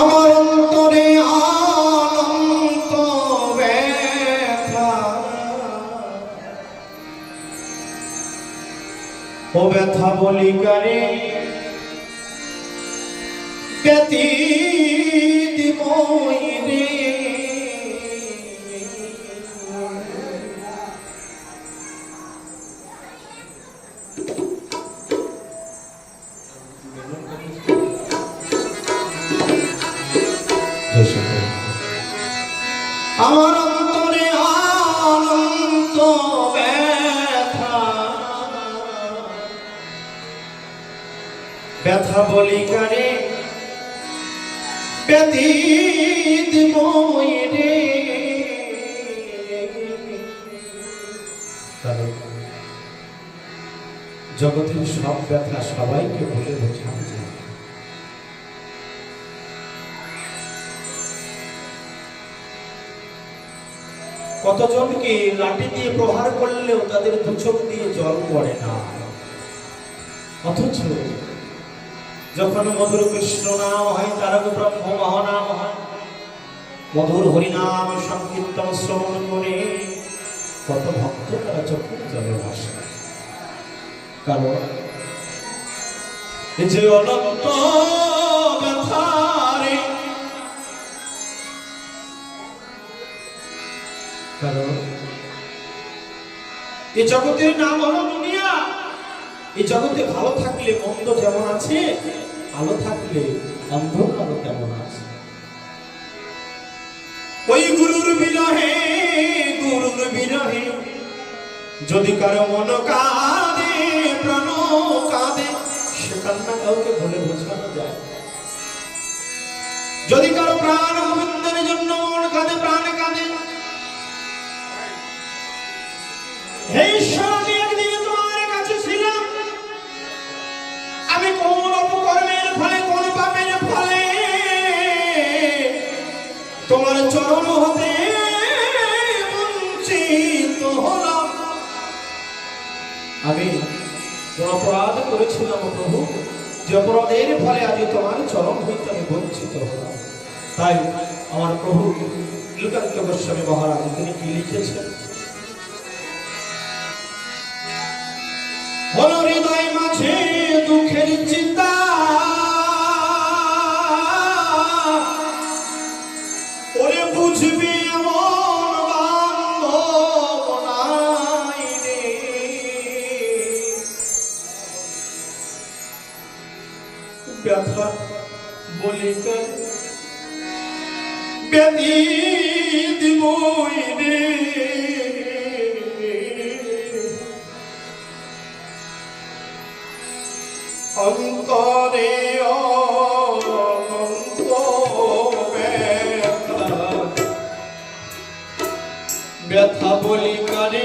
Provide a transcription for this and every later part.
আমার অন্তরে আনন্দ ব্যথা। ও ব্যথা বলি কারে ব্যতীত মই আমার অন্তরে ব্যথা। বলি কারে? জগতের সব ব্যথা সবাইকে বলে বোঝানো কতজনকে লাঠি দিয়ে প্রহার করলেও তাদের দু চোখ দিয়ে জল পড়ে না? অথচ যখন মধুর কৃষ্ণ নাম হয় তারক ব্রহ্ম মহানাম হয়, মধুর হরিনাম সংকীর্তন শ্রবণ করে কত ভক্ত তারা চোখের জলে ভাসে। কারণ যে অনন্ত কারণ জগতের নাম হলো দুনিয়া। এই জগতে ভালো থাকলে মন্দ যেমন আছে, ভালো থাকলে অন্ধকারও তেমন আছে। ওই গুরুর বিরহে গুরুর বিরহে, যদি কারও মন কাঁদে, প্রাণ কাঁদে, সে কান্না কাউকে বলে বোঝানো যায় যদি কারও প্রাণ গোবিন্দের জন্য মন কাঁদে করেছিলাম প্রভু, যে অপরাধের ফলে আজ তোমার চরম হইতে আমি বঞ্চিত তাই আমার প্রভু, লুকান্ত গোস্বামী মহারাজ, তিনি কি লিখেছেন? ব্যতীত মই রে অন্তরে অনন্ত ব্যথা বলি কারে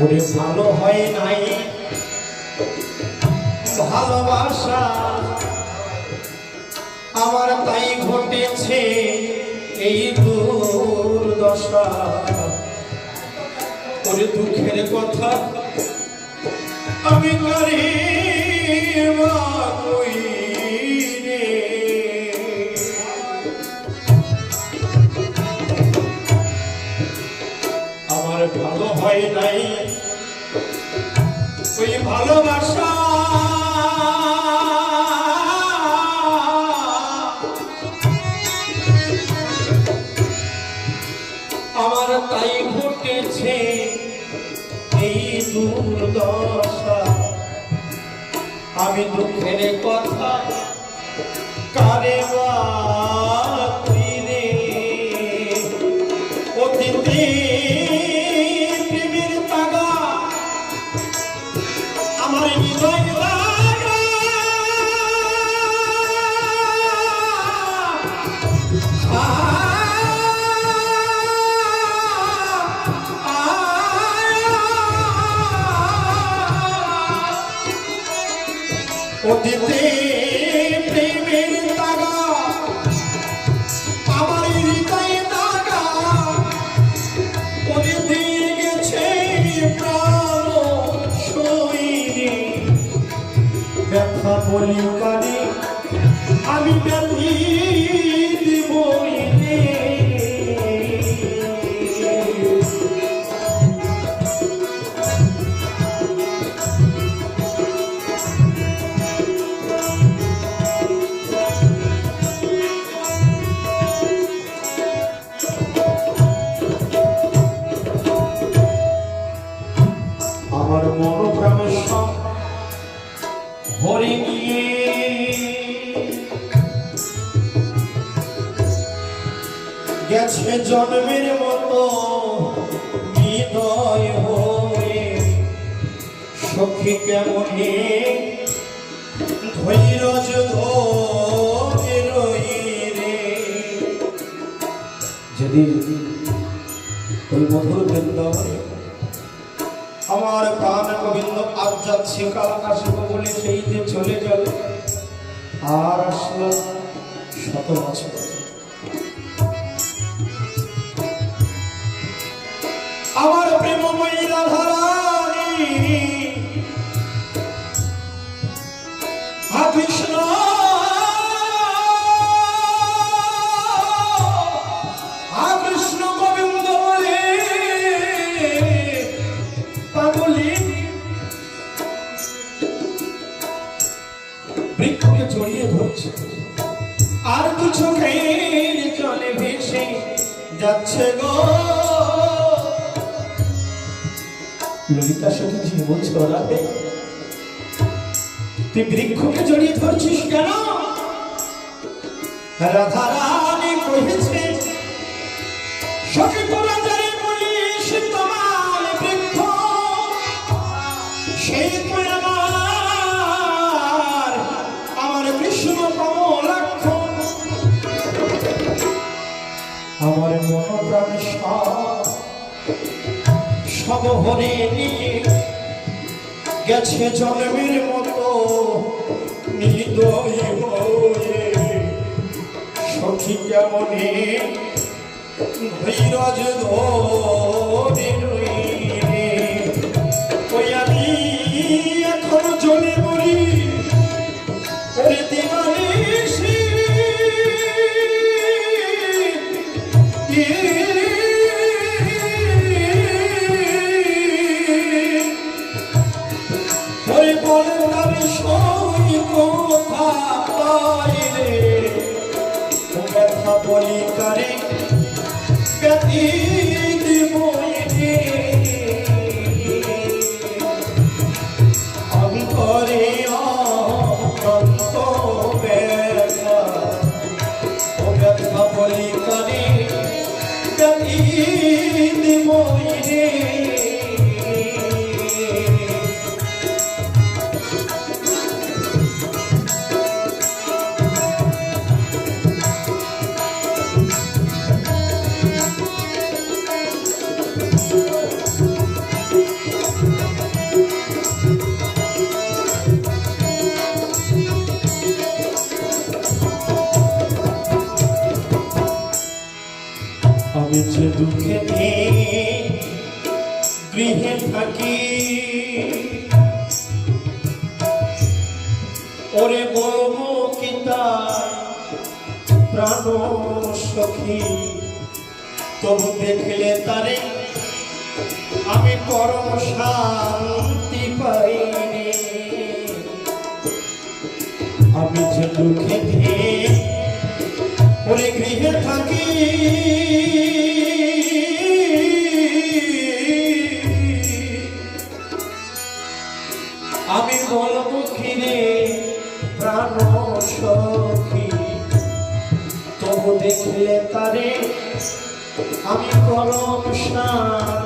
ওরে ভালো হয় নাই। ভালোবাসা আমার তাই ঘটেছে এই দুর্দশা। ওরে দুঃখের কথা আমি করি। ভালো হয় নাই। ওই ভালোবাসা আমার তাই ঘটেছে এই দুর্দশা। আমি দুঃখের কথা কারে অতীতে প্রেমের তাগা, আমার হৃদয়ে দাগা ওরে দিয়ে গেছে প্রাণ শরীরে ব্যথা বলি আমি ব্যথি আমার মন প্রাণ সব ভরে গিয়ে গেছে জন্মের মতো হৃদয় হয়ে সখী কেমন ধৈর্য ধরে রে যদি ওই মধুর বৃন্দাবনে গোবিন্দ আজ যাচ্ছে কাল আসব বলে সেই যে চলে গেল। আর আসলো শত বছর। আমার প্রেমময়ী রাধারানী বৃক্ষকে জড়িয়ে ধরছে। আর দু চোখের জলে ভেসে যাচ্ছে গো। ললিতা সখী জি বলছে রাতে তুই বৃক্ষকে জড়িয়ে ধরছিস কেন? রাধা রানী কহেছে সখী তোরা বলিস তোমার বৃক্ষ। সেই আমার মন সব হরে নিয়ে গেছে জন্মের মতো নিদয় সখী কেমনে ধৈর্য ধরে ব্যথা তবু দেখলে তারে আমি পরম শান্তি পাইনি। আমি যে দুঃখে ওরে গৃহে থাকি আমি পরম শান্তি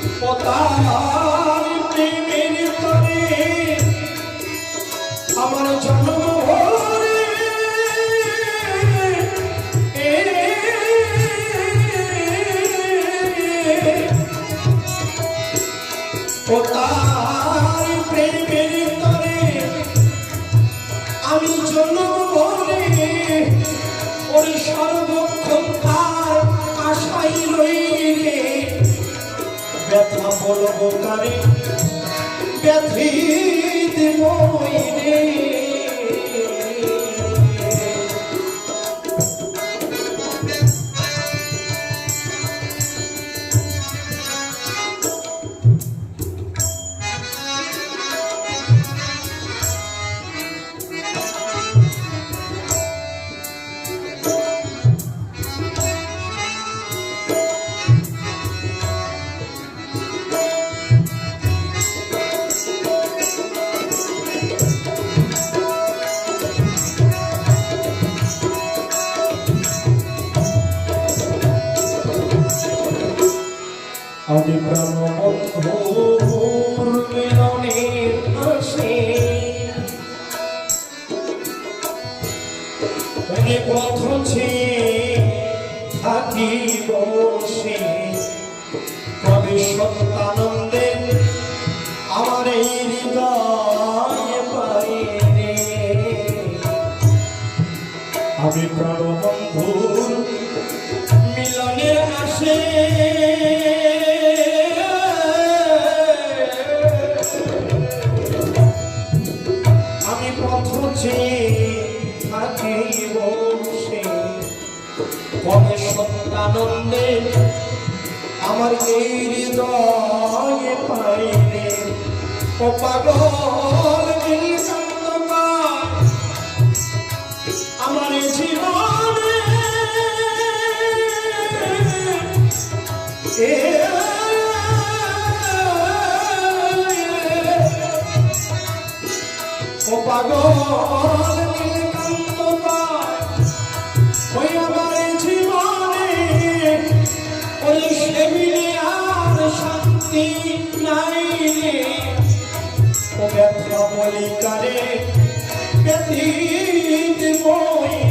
আমার জন্ম ব্যথিত আমি প্রাণ বন্ধুর আসে ওরে থাকি বসে কবে সত্যানন্দে আমার এই হৃদয় পাই আমি প্রাণ পাগল আমার জীবনে ও পাগল। ব্যথা বলি কারে ব্যথিত মই